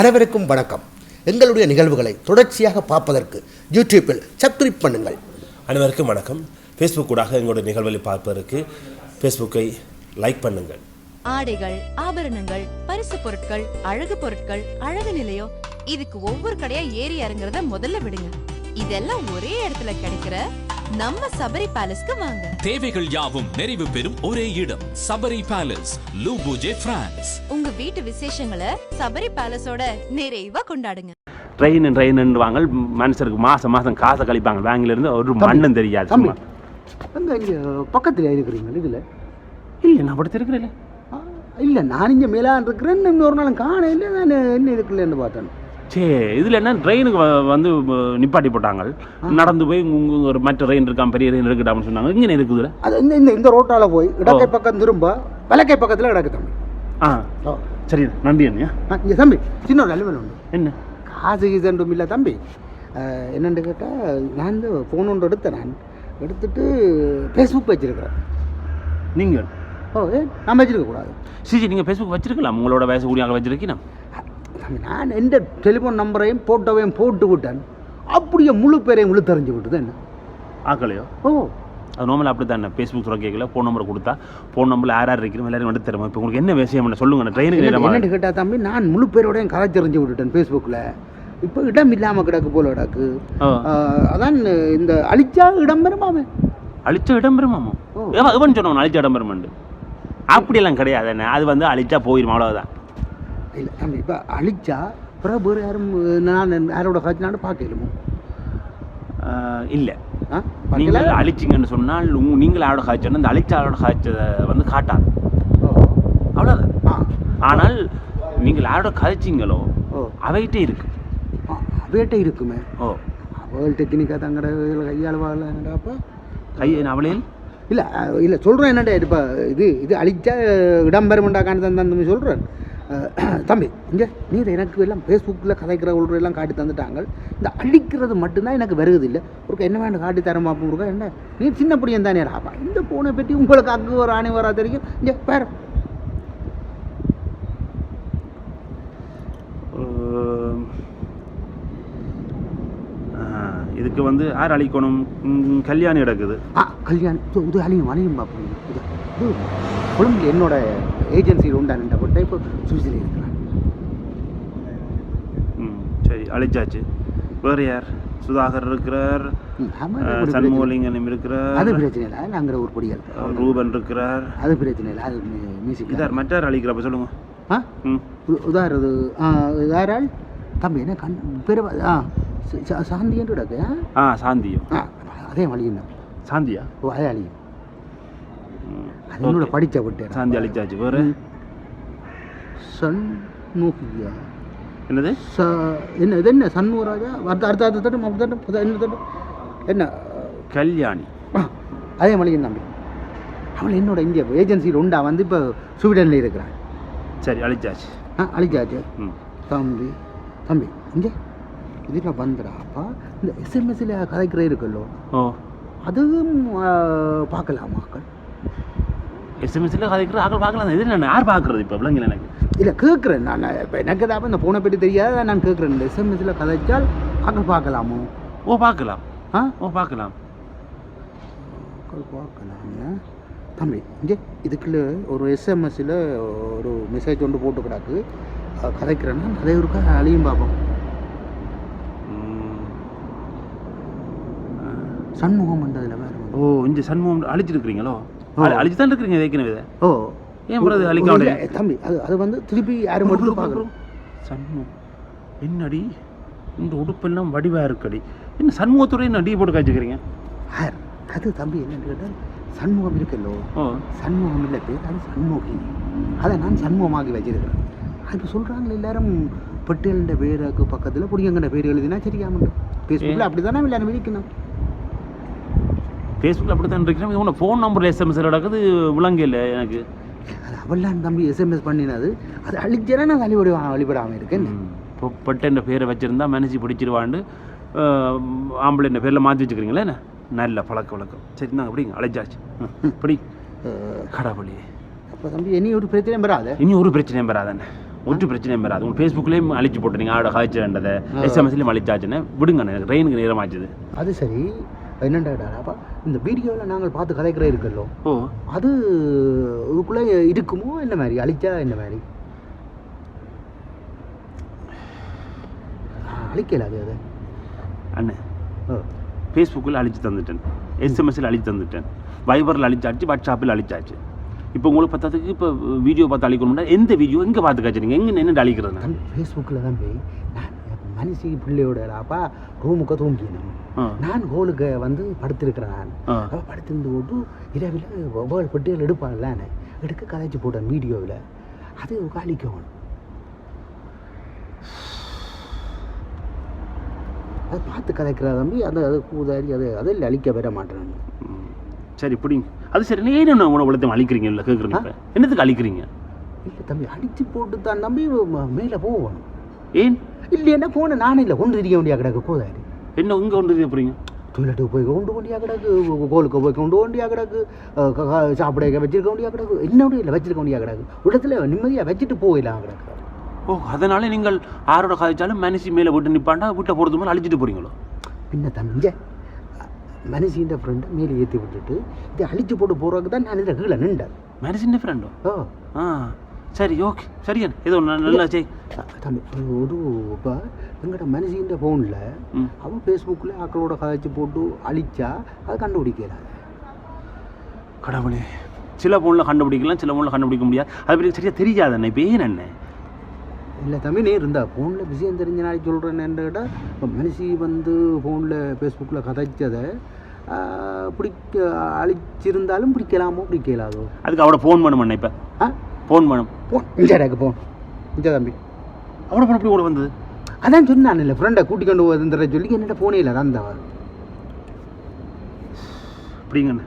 அனைவருக்கும் வணக்கம். எங்களுடைய நிகழ்வுகளை தொடர்ச்சியாக பார்ப்பதற்கு யூடியூப்பில் சப்ஸ்கிரைப் பண்ணுங்கள். அனைவருக்கும் வணக்கம். ஃபேஸ்புக் ஊடாக எங்களுடைய நிகழ்வுகளை பார்ப்பதற்கு ஃபேஸ்புக்கை லைக் பண்ணுங்கள். ஆடைகள் ஆபரணங்கள் பரிசு பொருட்கள் அழகு பொருட்கள் அழகு நிலையம் இதுக்கு ஒவ்வொரு கடையா ஏறி இறங்குறத முதல்ல விடுங்க. இதெல்லாம் ஒரே இடத்துல கிடைக்கிற நம்ம சபரி பேலஸ்க்கு வாங்க. தேவைகள் யாவும் நிறைவு பெறும் ஒரே இடம் சபரி பேலஸ் லூபூஜே பிரான்ஸ் உங்க வீட்டு விசேஷங்களை சபரி பேலஸோட நிறைவா கொண்டாடுங்க. ட்ரெயின் ட்ரெயின் வாங்க மனுஷருக்கு மாதம் மாதம் காசை கழிப்பாங்க. பேங்க்லேருந்து ஒரு மண்ணும் தெரியாது அங்கே இங்கே பக்கத்தில் இருக்கிறீங்க இதில்? இல்லை நான் படுத்திருக்கிறேன் இல்லை நான் இங்கே மேலான் இருக்கிறேன் இன்னொரு நாள் காணையில் நான் என்ன இருக்குல்லன்னு பார்த்தேன். சே இதில் என்ன? ட்ரெயினுக்கு வந்து நிப்பாட்டி போட்டாங்க நடந்து போய் ஒரு மற்ற ட்ரெயின் இருக்கான் பெரிய ட்ரெயின் இருக்குடான்னு சொன்னாங்க. இங்கே இருக்குதுல அது இந்த இந்த இந்த ரோட்டால் போய் இடக்கை பக்கம் திரும்ப வலக்கை பக்கத்தில் கிடக்கு தம்பி. ஆ. சரி நன்றி அண்ணியா இங்கே தம்பி சின்ன ஒரு அலுவல் உண்டு. என்ன? காசு கீசண்டும் இல்லை தம்பி. என்னன்னு கேட்டால் நான் இந்த ஃபோன் ஒன்று எடுத்தேன் நான். எடுத்துட்டு ஃபேஸ்புக் வச்சுருக்கிறேன் நீங்கள் ஓ ஏ நான் வச்சிருக்கக்கூடாது சிஜி நீங்கள் ஃபேஸ்புக் வச்சிருக்கலாம்? உங்களோட வயசு கூடியாக வச்சிருக்கீங்க நான் எந்த டெலிஃபோன் நம்பரையும் போட்டோவையும் போட்டு விட்டேன். அப்படியே முழு பேரையும் இழுத்தறிஞ்சு விட்டுது என்ன? ஆக்கலையோ ஓ. அது நார்மலாக அப்படி தானே ஃபேஸ்புக் துறை கேட்கல ஃபோன் நம்பர் கொடுத்தா ஃபோன் நம்பரில் யார் யார் இருக்கிறோம் எல்லாரும் வந்து தருவோம். இப்போ உங்களுக்கு என்ன விஷயம் என்ன? சொல்லுங்க ட்ரெயினுக்கு என்னன்னு கேட்டா தம்பி நான் முழு பேரோடையும் கதை தெரிஞ்சு விட்டுட்டேன் ஃபேஸ்புக்கில் இப்போ இடம் இல்லாமல் கிடக்கு போல கிடக்கு. அதான் இந்த அழிச்சா இடம் வருமாமே அழிச்ச இடம் பெருமாமோ. எவன் சொன்னவன் அழிச்ச இடம் பெருமாண்டு அப்படியெல்லாம் கிடையாது என்ன? அது வந்து அழிச்சா போயிடும் அவ்வளவுதான். இல்லை தம்பி இப்போ அழிச்சா பிறகு வேறு யாரும் நான் யாரோட காய்ச்சினாலும் பார்க்கலுமோ? இல்ல. ஆ நீங்கள் அழிச்சிங்கன்னு சொன்னால் நீங்கள் யாரோட காய்ச்சல் அந்த அழிச்ச ஆளோட காய்ச்சதை வந்து காட்டாது. ஓ. அவ்வளோதான் ஆ. ஆனால் நீங்கள் யாரோட கதைச்சிங்களோ ஓ. அவைகிட்டே இருக்கு. ஆ அவையிட்ட இருக்குமே? ஓ. அவள் டெக்னிக்காக தங்கட கையாளுவாங்கடாப்பா கை அவளையில் இல்லை இல்லை சொல்கிறேன் என்னடா இப்போ இது இது அழிச்சா இடம் பெருமண்டாக்கான்னு தான் தம்பி சொல்கிறேன் தம்பி இங்கே நீர் எனக்கு எல்லாம் ஃபேஸ்புக்கில் கதைக்கிற எல்லாம் காட்டி தந்துட்டாங்க. இந்த அழிக்கிறது மட்டும்தான் எனக்கு வருகிறது இல்லை ஒரு என்ன வேணும் காட்டி தர மாப்போம் இருக்கா என்ன? நீ சின்ன பிடியும் தானே ஆப்பா இந்த பூனை பற்றி உங்களுக்கு அக்கு ஒரு ஆணி வரா தெரியும். இங்கே பேர். இதுக்கு வந்து யார் அழிக்கணும்? ம், கல்யாணி கிடக்குது ஆ கல்யாணம் இது அழியும் அழியும் பார்ப்போம் இது இது கொழும்புல என்னோட ஏஜென்சியில் உண்டான போட்டு இப்போ சுவிசில் இருக்கிறேன் ம் சரி அழிச்சாச்சு. வேறு யார்? சுதாகர் இருக்கிறார். சண்முகலிங்கம் இருக்கிறார். அது பிரச்சனை இல்லை. நாங்கிற ஒரு பொடிகள் ரூபன் இருக்கிறார். அது பிரச்சனை இல்லை. அது மியூசிக் இதார் மற்றார் அழிக்கிறப்ப சொல்லுங்க. ஆ? ம். உ- உதாரணது ஆ யாரால்? தம்பி என்ன கண் பேர் ஆ சாந்தி என்று கிடக்கு ஆ? ஆ சாந்தியோ ஆ அதே வழியும் தான் சாந்தியா ஓ அதே அழியும் ம், அது என்னோட okay. படித்த விட்டு சாந்தி அழிச்சாச்சு வேறு சண்முகியா என்னது ச என்ன இது என்ன சண்முகராஜா அடுத்த அடுத்த அடுத்த தட்டம் அடுத்த தட்டம் என்ன தட்டம் என்ன கல்யாணி ஆ, அதே மளிகை தம்பி அவள் என்னோட இந்திய ஏஜென்சியில் உண்டா வந்து இப்போ ஸ்வீடனில் இருக்கிறான் சரி அழிச்சாச்சு ஆ அழிச்சாச்சு ம் தம்பி தம்பி இங்கே இதில் வந்துடாப்பா இந்த எஸ்எம்எஸ்ஸில் கதைக்கிற இருக்குல்லோ அதுவும் ஆ, பார்க்கலாமாக்கள் எஸ்எம்எஸ்ல கதைக்கிற ஆக்கள் பார்க்கலாம் இது என்ன யார் பார்க்குறது இப்போ விளங்கல எனக்கு இல்லை கேட்குறேன் நான் இப்போ எனக்கு தான் இந்த ஃபோனை பற்றி தெரியாத நான் கேட்குறேன் இந்த எஸ்எம்எஸ்ஸில் கதைச்சால் ஆக்கள் பார்க்கலாமோ ஓ பார்க்கலாம் ஆ ஓ பார்க்கலாம் பார்க்கலாமே தம்பி இங்கே இதுக்குள்ள ஒரு எஸ்எம்எஸ்ஸில் ஒரு மெசேஜ் ஒன்று போட்டு கிடக்கு கதைக்கிறேன்னா அதே ஒருக்கா அழியும் பார்ப்போம் சண்முகம் வந்ததில் வேறு ஓ இந்த சண்முகம் அழிச்சிருக்கிறீங்களோ ஓ. அழிச்சு தான் இருக்கிறீங்க ஏற்கனவே. ஓ. ஏன் அது அழிக்க? தம்பி அது அது வந்து திருப்பி யாரும் மட்டும் பார்க்கணும் சண்முகம். என்னடி? இந்த உடுப்பெல்லாம் வடிவா இருக்கடி. என்ன சண்முகத்துறை என்ன டீ போட்டு காய்ச்சிக்கிறீங்க? யார் அது தம்பி என்னன்னு கேட்டால் சண்முகம் இருக்குல்லோ சண்முகம் இல்லை பேர் அது சண்முகி. அதை நான் சண்முகமாகி வச்சிருக்கிறேன். அது சொல்கிறாங்க எல்லாரும் பெட்டியல்ன்ற பேருக்கு பக்கத்தில் புடியங்கன்ற பேர் எழுதினா சரியாம ஃபேஸ்புக்கில் அப்படி தானே எல்லாரும் விழிக்கணும். ஃபேஸ்புக்கில் அப்படி தான் இருக்கிறேன் இது உன ஃபோன் நம்பர் எஸ்எம்எஸ் நடக்குது விளங்க இல்லை எனக்கு. அது அவள்லாம் தம்பி எஸ்எம்எஸ் பண்ணினது. அது அழிச்சேனா நான் வழிபடி வழிபடாமல் இருக்கேன். இப்போ பட்டன்ற பேரை வச்சுருந்தா மனசு பிடிச்சிருவாண்டு ஆம்பளை என்ன பேரில் மாற்றி வச்சுக்கிறீங்களே என்ன? நல்ல பழக்க வழக்கம். சரி நாங்கள் அப்படிங்க அழைச்சாச்சு ம், படி கடவுளே. அப்போ தம்பி இனி ஒரு பிரச்சனையும் வராது? இனி ஒரு பிரச்சனையும் வராதானே ஒரு பிரச்சனையும் வராது. உங்கள் ஃபேஸ்புக்லேயும் அழிச்சு போட்டு நீங்கள் ஆட காய்ச்சன்றதை எஸ்எம்எஸ்லேயும் அழிச்சாச்சுன்னு. விடுங்க ரெயினுக்கு நேரமாச்சுது. அது சரி. என்னண்டா அப்பா இந்த வீடியோவில் நாங்கள் பார்த்து கதைக்கிற இருக்கல்லோ ஓ. அது இதுக்குள்ளே இருக்குமோ? என்ன மாதிரி? அழிச்சா என்ன மாதிரி? அழிக்கல அது அது. அண்ணே ஓ. ஃபேஸ்புக்கில் அழிச்சு தந்துட்டேன். எஸ்எம்எஸ்ஸில் அழிச்சு தந்துட்டேன். வைபரில் அழிச்சாச்சு வாட்ஸ்அப்பில் அழிச்சாச்சு. இப்போ உங்களுக்கு பார்த்ததுக்கு இப்போ வீடியோ பார்த்து அழிக்கணும்னா எந்த வீடியோ? எங்கே பார்த்து காய்ச்சிருங்க எங்கே நின்று அழிக்கிறது? ஃபேஸ்புக்கில் தான் போய் மனுஷி பிள்ளையோட அப்பா ரூமுக்கு தூங்கினோம். நான் கோலுக்கு வந்து படுத்திருக்கிறேன். நான். அவள் படுத்திருந்து போட்டு இரவில் ஒவ்வொரு பெட்டிகள் எடுப்பான்ல எடுக்க கதைச்சு போட்டேன் வீடியோவில் அது காலிக்கணும் அது பார்த்து கதைக்கிற தம்பி. அந்த அது கூதாரி அது அதில் அழிக்க வர மாட்டேன். சரி பிடிங்க. அது சரி ஏன் என்ன உணவு அழிக்கிறீங்க இல்லை கேட்குறீங்க என்னத்துக்கு அழிக்கிறீங்க? இல்லை தம்பி அடித்து போட்டு தான் தம்பி மேலே போகணும். ஏன்? இல்லைன்னா ஃபோனை நானே இல்லை கொண்டு திரிக்க வேண்டிய கிடக்கு கூதாரி என்ன இங்கே கொண்டு போகிறீங்க டொய்லெட்டுக்கு போய் கொண்டு வேண்டியா கிடக்கு கோலுக்கு போய் கொண்டு வேண்டியா கிடக்கு சாப்பிட வச்சிருக்க வேண்டியா கிடக்கு என்னோட இல்லை வச்சிருக்க வேண்டியா கிடக்கு. இடத்துல நிம்மதியாக வச்சுட்டு போயிடலாம் கிடக்கு. ஓ அதனால நீங்கள் ஆரோட காய்ச்சாலும் மனுஷி மேலே விட்டு நிப்பாண்டா வீட்டை போகிறது மேலே அழிச்சிட்டு போகிறீங்களோ பின்ன தஞ்ச மனுஷின்ற ஃப்ரெண்டை மேலே ஏற்றி விட்டுட்டு இதை அழிச்சு போட்டு போகிறதுக்கு தான் நான் இதில் கீழே நின்றேன். மனுஷன் ஃப்ரெண்டோ ஓ ஆ. சரி ஓகே ஏதோ ந- நல்லா செய். தம்பி ஒரு இப்போ எங்கள்கிட்ட மனுஷின்ற ஃபோனில். அவன் ஃபேஸ்புக்கில் ஆக்களோட கதைச்சு போட்டு அழிச்சா அதை கண்டுபிடிக்கலாம் கடவுளே. சில ஃபோனில் கண்டுபிடிக்கலாம் சில ஃபோனில் கண்டுபிடிக்க முடியாது. அது பற்றி சரியாக தெரியாது அண்ணே? இப்போ ஏன் அண்ணே? இல்லை தம்பி நீ இருந்தா ஃபோனில் விஷயம் தெரிஞ்ச நாளைக்கு சொல்கிறேன்னு கேட்டால் இப்போ மனுஷி வந்து ஃபோனில் ஃபேஸ்புக்கில் கதைச்சதை பிடிக்க அழிச்சிருந்தாலும் பிடிக்கலாமோ பிடிக்கலாதோ? அதுக்கு அவட ஃபோன் பண்ணும் அண்ணே இப்போ? ஆ? ஃபோன் பண்ணும் போன் இஞ்சாடாக்கு போன் இஞ்சா தம்பி. அவட ஃபோன் எப்படி கூட வந்தது? அதான் சொன்னான் இல்லை ஃப்ரெண்டை கூட்டி கொண்டு வந்துற சொல்லி என்னட்ட ஃபோனே இல்லை அதான் தவறு அப்படிங்க அண்ணே.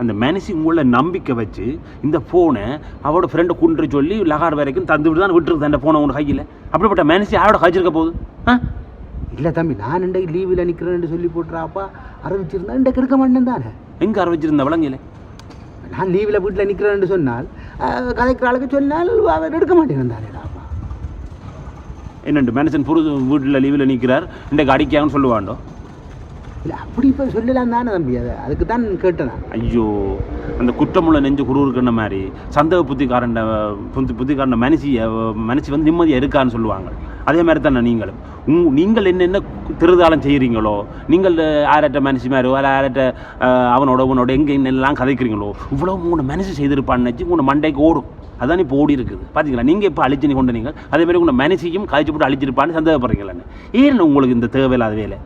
அந்த மனுஷி உள்ள நம்பிக்கை வச்சு இந்த ஃபோனை அவட ஃப்ரெண்டை குன்று சொல்லி லகார் வரைக்கும் தந்து விட்டு தான் விட்டுருது அந்த ஃபோனை உங்க கையில். அப்படிப்பட்ட மனுஷி யாரோட காய்ச்சிருக்க போகுது? ஆ? இல்லை தம்பி நான் இன்றைக்கு லீவில் நிற்கிறேன்னு சொல்லி போட்டுறாப்பா அறிவிச்சிருந்தா இன்றைக்கு எடுக்க மாட்டேன் தானே. எங்கே ஆரம்பிச்சிருந்த விளங்கல நான் லீவில் வீட்டில் நிற்கிறேன்னு சொன்னால் கதைக்கிற ஆளுக்கு சொன்னால் அவர் எடுக்க மாட்டேன் என்னண்டு மனுஷன் புது வீட்டில் லீவில் நிற்கிறார் இன்றைக்கு அடிக்காங்கன்னு சொல்லுவாண்டோ? இல்லை அப்படி இப்போ சொல்லலாம் தானே தம்பி அதை அதுக்கு தான் கேட்டேன் ஐயோ அந்த குற்றமுள்ள நெஞ்சு குருவுக்குன்ன மாதிரி? சந்தேக புத்திக்காரன் புத்தி புத்திக்காரன் மனுஷி மனுஷி வந்து நிம்மதியாக இருக்கான்னு சொல்லுவாங்க. அதே மாதிரி தானே நீங்களும். உங் நீங்கள் என்னென்ன திருதாளம் செய்கிறீங்களோ நீங்கள் ஆரட்ட மனுஷி மாதிரி வேறு ஆரட்ட அவனோட உன்னோட எங்கே என்னெல்லாம் கதைக்கிறீங்களோ இவ்வளோ உங்களோட மனுஷி செய்திருப்பான்னு நினச்சி உங்களோட மண்டைக்கு ஓடும். அதான் இப்போ ஓடி இருக்குது. பார்த்தீங்களா நீங்கள் இப்போ அழிச்சு கொண்டு நீங்கள் அதே மாதிரி உங்களோட மனுஷியும் கழிச்சு போட்டு அழிச்சிருப்பான்னு சந்தேகப்படுறீங்களான்னு ஏன் உங்களுக்கு இந்த தேவையில்லாத வேலை?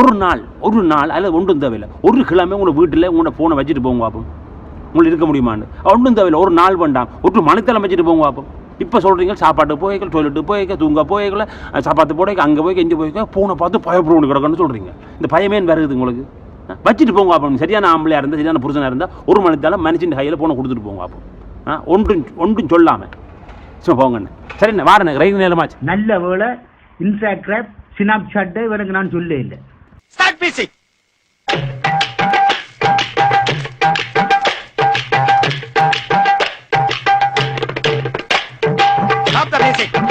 ஒரு நாள் ஒரு நாள் அதில் ஒன்றும் தேவையில்லை. ஒரு கிழமை உங்களை வீட்டில் உங்களோட ஃபோனை வச்சுட்டு போங்க பார்ப்போம் உங்களுக்கு இருக்க முடியுமான்னு. ஒன்றும் தேவையில்லை. ஒரு நாள் வேண்டாம். ஒரு மணித்தலை வச்சுட்டு போங்க பார்ப்போம் இப்போ சொல்கிறீங்க சாப்பாட்டு போய்க்க டொய்லெட்டு போய்க்க தூங்க போய்க்கல சாப்பாட்டு போடைக்க அங்கே போய்க்க இங்கே போய்க்க ஃபோனை பார்த்து பயப்படுவோம் கிடக்குன்னு சொல்கிறீங்க இந்த பயமே வருது உங்களுக்கு. வச்சுட்டு போங்க பார்ப்போம் சரியான ஆம்பளையாக இருந்தால் சரியான புருஷனாக இருந்தால் ஒரு மணித்தால மனுஷன் கையில் ஃபோனை கொடுத்துட்டு போங்க பார்ப்போம் ஆ ஒன்றும் ஒன்றும் சொல்லாமல் சும்மா போங்கண்ணே சரிண்ணே வாரண்ணே ரயில் நேரமாச்சு. நல்ல வேலை இன்ஸ்டாகிராம் ஸ்னாப் சாட்டை இவனுக்கு நான் சொல்ல இல்லை. Start music. Stop the music.